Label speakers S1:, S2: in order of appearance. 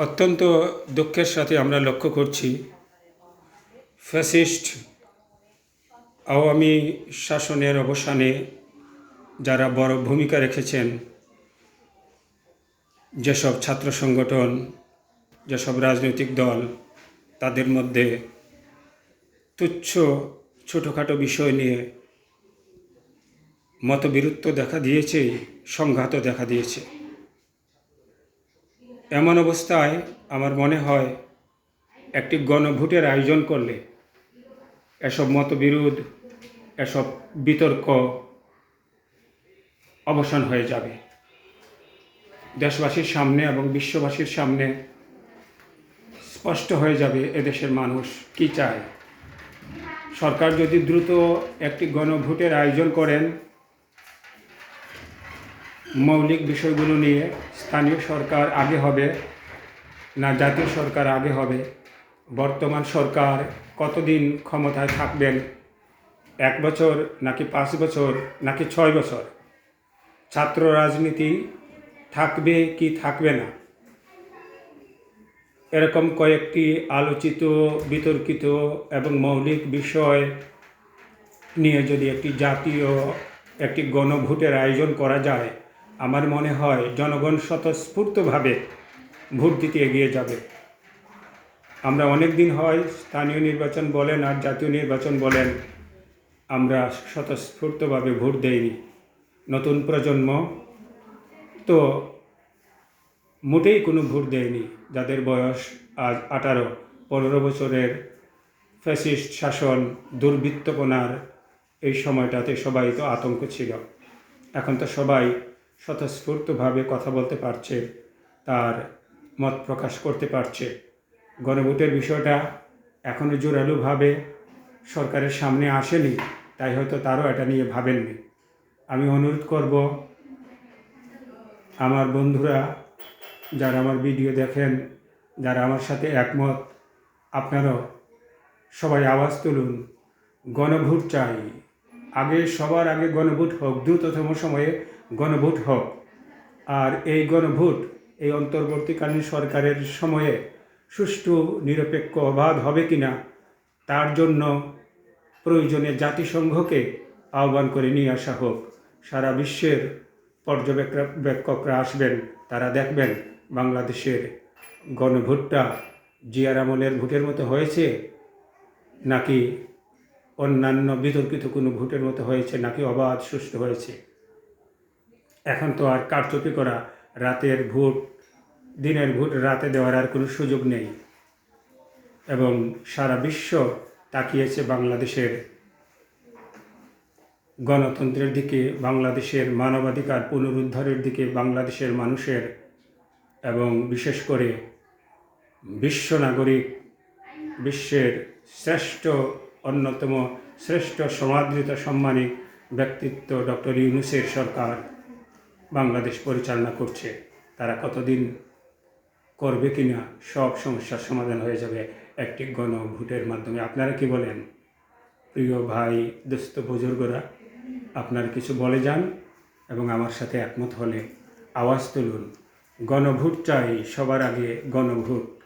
S1: অত্যন্ত দুঃখের সাথে আমরা লক্ষ্য করছি, ফ্যাসিস্ট আওয়ামী শাসনের অবসানে যারা বড় ভূমিকা রেখেছেন, যেসব ছাত্র সংগঠন, যেসব রাজনৈতিক দল, তাদের মধ্যে তুচ্ছ ছোটোখাটো বিষয় নিয়ে মতবিরুদ্ধ দেখা দিয়েছে, সংঘাতও দেখা দিয়েছে। এমন অবস্থায় আমার মনে হয় একটি গণভোটের আয়োজন করলে এসব মতবিরোধ, এসব বিতর্ক অবসান হয়ে যাবে। দেশবাসীর সামনে এবং বিশ্ববাসীর সামনে স্পষ্ট হয়ে যাবে এদেশের মানুষ কি চায়। সরকার যদি দ্রুত একটি গণভোটের আয়োজন করেন মৌলিক বিষয়গুলো নিয়ে স্থানীয় সরকার আগে হবে না জাতীয় সরকার আগে হবে? বর্তমান সরকার কতদিন ক্ষমতায় থাকবেন? এক বছর নাকি পাঁচ বছর নাকি ছয় বছর? ছাত্র রাজনীতি থাকবে কি থাকবে না? এরকম কয়েকটি আলোচিত, বিতর্কিত এবং মৌলিক বিষয় নিয়ে যদি একটি জাতীয়, একটি গণভোটের আয়োজন করা যায় আমার মনে হয় জনগণ স্বতঃস্ফূর্তভাবে ভোট দিতে এগিয়ে যাবে। আমরা অনেক দিন হয় স্থানীয় নির্বাচন বলেন আর জাতীয় নির্বাচন বলেন, আমরা স্বতঃস্ফূর্তভাবে ভোট দেইনি। নতুন প্রজন্ম তো মোটেই কোনো ভোট দেয়নি, যাদের বয়স আজ আঠারো। পনেরো বছরের ফ্যাসিস্ট শাসন, দুর্বৃত্তপনার এই সময়টাতে সবাই তো আতঙ্ক ছিল। এখন তো সবাই স্বতঃস্ফূর্তভাবে কথা বলতে পারছে, তার মত প্রকাশ করতে পারছে। গণভোটের বিষয়টা এখনও জোরালোভাবে সরকারের সামনে আসেনি, তাই হয়তো তারও এটা নিয়ে ভাবেননি। আমি অনুরোধ করব, আমার বন্ধুরা যারা আমার ভিডিও দেখেন, যারা আমার সাথে একমত, আপনারাও সবাই আওয়াজ তুলুন। গণভোট চাই। আগে সবার আগে গণভোট হোক, দ্রুততম সময়ে গণভোট হোক। আর এই গণভোট এই অন্তর্বর্তীকালীন সরকারের সময়ে সুষ্ঠু, নিরপেক্ষ অবাধ হবে কিনা, তার জন্য প্রয়োজনে জাতিসংঘকে আহ্বান করে নিয়ে আসা হোক। সারা বিশ্বের পর্যবেক্ষকরা আসবেন, তারা দেখবেন বাংলাদেশের গণভোটটা জিয়ার আমলের ভোটের মতো হয়েছে নাকি অন্যান্য বিতর্কিত কোনো ভোটের মতো হয়েছে নাকি অবাধ সুষ্ঠু হয়েছে? এখন তো আর কারচুপি করা রাতের ভোট, দিনের ভোট রাতে দেওয়ার আর কোনো সুযোগ নেই। এবং সারা বিশ্ব তাকিয়েছে বাংলাদেশের গণতন্ত্রের দিকে, বাংলাদেশের মানবাধিকার পুনরুদ্ধারের দিকে, বাংলাদেশের মানুষের এবং বিশেষ করে বিশ্ব নাগরিক বিশ্বের শ্রেষ্ঠ অন্যতম শ্রেষ্ঠ সমাদৃত সম্মানী ব্যক্তিত্ব ডক্টর ইউনুসের সরকার বাংলাদেশ পরিচালনা করছে। তারা কতদিন করবে কিনা সব সমস্যার সমাধান হয়ে যাবে একটি গণভোটের মাধ্যমে। আপনারা কি বলেন? প্রিয় ভাই, দোস্ত, বুজুর্গরা, আপনারা কিছু বলে যান এবং আমার সাথে একমত হলে আওয়াজ তুলুন। গণভোট চাই, সবার আগে গণভোট।